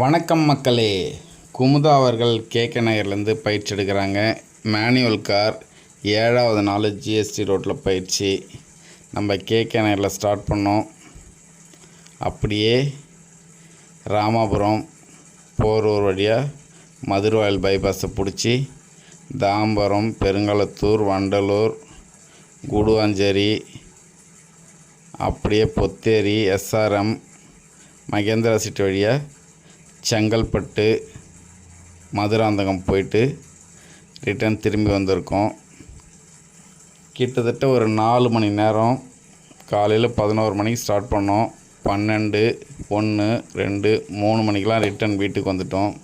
வணக்கம் மக்களே. குமுதா அவர்கள் கேகே நகர்லேருந்து பயிற்சி எடுக்கிறாங்க. மேனுவல் கார் ஏழாவது நாள் ஜிஎஸ்டி ரோட்டில் பயிற்சி. நம்ம கேகே நகரில் ஸ்டார்ட் பண்ணோம். அப்படியே ராமாபுரம் போரூர் வழியாக மதுரவாயல் பைபாஸை பிடிச்சி தாம்பரம் பெருங்கலத்தூர் வண்டலூர் குடுவாஞ்சேரி அப்படியே பொத்தேரி எஸ்ஆர்எம் மகேந்திரா சிட்டி வழியாக செங்கல்பட்டு மதுராந்தகம் போயிட்டு ரிட்டர்ன் திரும்பி வந்திருக்கோம். கிட்டத்தட்ட ஒரு நாலு மணி நேரம் காலையில் பதினோரு மணிக்கு ஸ்டார்ட் பண்ணோம். பன்னெண்டு ஒன்று ரெண்டு மூணு மணிக்கெலாம் ரிட்டர்ன் வீட்டுக்கு வந்துட்டோம்.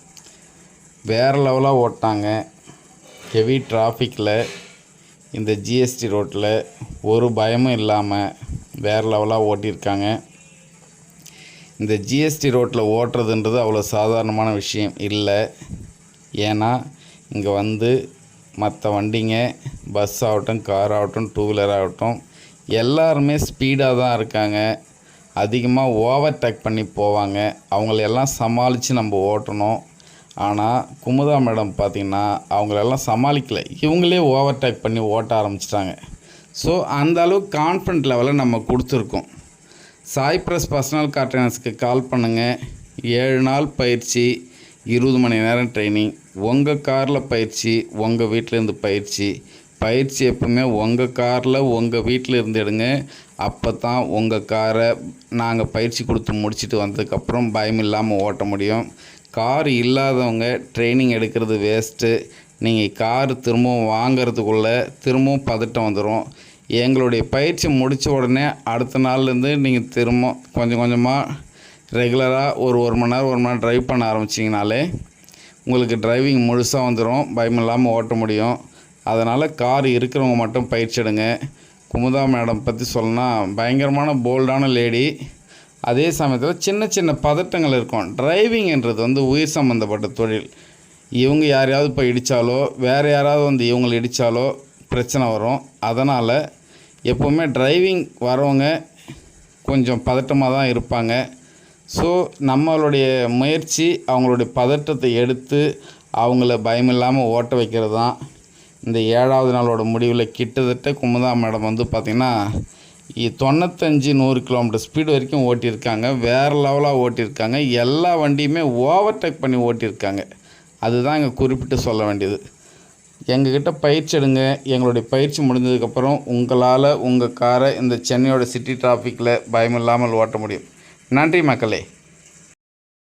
வேறு லெவலாக ஓட்டாங்க. ஹெவி டிராஃபிக்கில் இந்த ஜிஎஸ்டி ரோட்டில் ஒரு பயமும் இல்லாமல் வேறு லெவலாக ஓட்டியிருக்காங்க. இந்த ஜிஎஸ்டி ரோட்டில் ஓட்டுறதுன்றது அவ்வளோ சாதாரணமான விஷயம் இல்லை. ஏன்னா இங்கே வந்து மற்ற வண்டிங்க பஸ் ஆகட்டும் கார் ஆகட்டும் டூ வீலர் ஆகட்டும் எல்லாருமே ஸ்பீடாக தான் இருக்காங்க. அதிகமாக ஓவர் டேக் பண்ணி போவாங்க. அவங்களெல்லாம் சமாளித்து நம்ம ஓட்டணும். ஆனால் குமுதா மேடம் பார்த்திங்கன்னா அவங்களெல்லாம் சமாளிக்கலை. இவங்களே ஓவர் டேக் பண்ணி ஓட்ட ஆரம்பிச்சிட்டாங்க. ஸோ அந்த அளவுக்கு கான்ஃபிடென்ட் லெவலை நம்ம கொடுத்துருக்கோம். சாய்ப்ரஸ் பர்சனல் கார்டனர்ஸ்க்கு கால் பண்ணுங்கள் ஏழு நாள் பயிற்சி இருபது மணி நேரம் ட்ரைனிங் உங்கள் காரில் பயிற்சி உங்கள் வீட்டிலேருந்து பயிற்சி. பயிற்சி எப்பவுமே உங்கள் காரில் உங்கள் வீட்டில் இருந்து எடுங்க. அப்போ தான் உங்கள் காரை நாங்கள் பயிற்சி கொடுத்து முடிச்சுட்டு வந்ததுக்கப்புறம் பயம் இல்லாமல் ஓட்ட முடியும். கார் இல்லாதவங்க ட்ரைனிங் எடுக்கிறது வேஸ்ட்டு நீங்கள் கார் திரும்பவும் வாங்கிறதுக்குள்ளே திரும்பவும் பதட்டம் வந்துடும் எங்களுடைய பயிற்சி முடித்த உடனே அடுத்த நாள்லேருந்து நீங்கள் திரும்ப கொஞ்சம் கொஞ்சமாக ரெகுலராக ஒரு ஒரு மணி நேரம் ஒரு மணி நேரம் ட்ரைவ் பண்ண ஆரம்பிச்சிங்கனாலே உங்களுக்கு டிரைவிங் முழுசாக வந்துடும் பயம் இல்லாமல் ஓட்ட முடியும். அதனால் கார் இருக்கிறவங்க மட்டும் பயிற்சி எடுங்க. குமுதா மேடம் பற்றி சொல்லணும்னா பயங்கரமான போல்டான லேடி அதே சமயத்தில் சின்ன சின்ன பதட்டங்கள் இருக்கும். டிரைவிங்ன்றது வந்து உயிர் சம்மந்தப்பட்ட தொழில். இவங்க யாரையாவது போய் இடித்தாலோ வேறு யாராவது வந்து இவங்களை இடித்தாலோ பிரச்சனை வரும். அதனால் எப்போவுமே டிரைவிங் வரவங்க கொஞ்சம் பதட்டமாக தான் இருப்பாங்க. ஸோ நம்மளுடைய முயற்சி அவங்களுடைய பதட்டத்தை எடுத்து அவங்கள பயமில்லாமல் ஓட்ட வைக்கிறது தான். இந்த ஏழாவது நாளோட முடிவில் கிட்டத்தட்ட குமுதா மேடம் வந்து பார்த்திங்கன்னா தொண்ணூத்தஞ்சு நூறு கிலோமீட்டர் ஸ்பீடு வரைக்கும் ஓட்டியிருக்காங்க. வேறு லெவலாக ஓட்டியிருக்காங்க. எல்லா வண்டியுமே ஓவர்டேக் பண்ணி ஓட்டியிருக்காங்க. அதுதான் இங்கே குறிப்பிட்டு சொல்ல வேண்டியது. எங்ககிட்ட பயிற்சி எடுங்க. எங்களுடைய பயிற்சி முடிஞ்சதுக்கப்புறம் உங்களால் உங்கள் காரை இந்த சென்னையோட சிட்டி டிராஃபிக்கில் பயமில்லாமல் ஓட்ட முடியும். நன்றி மக்களே.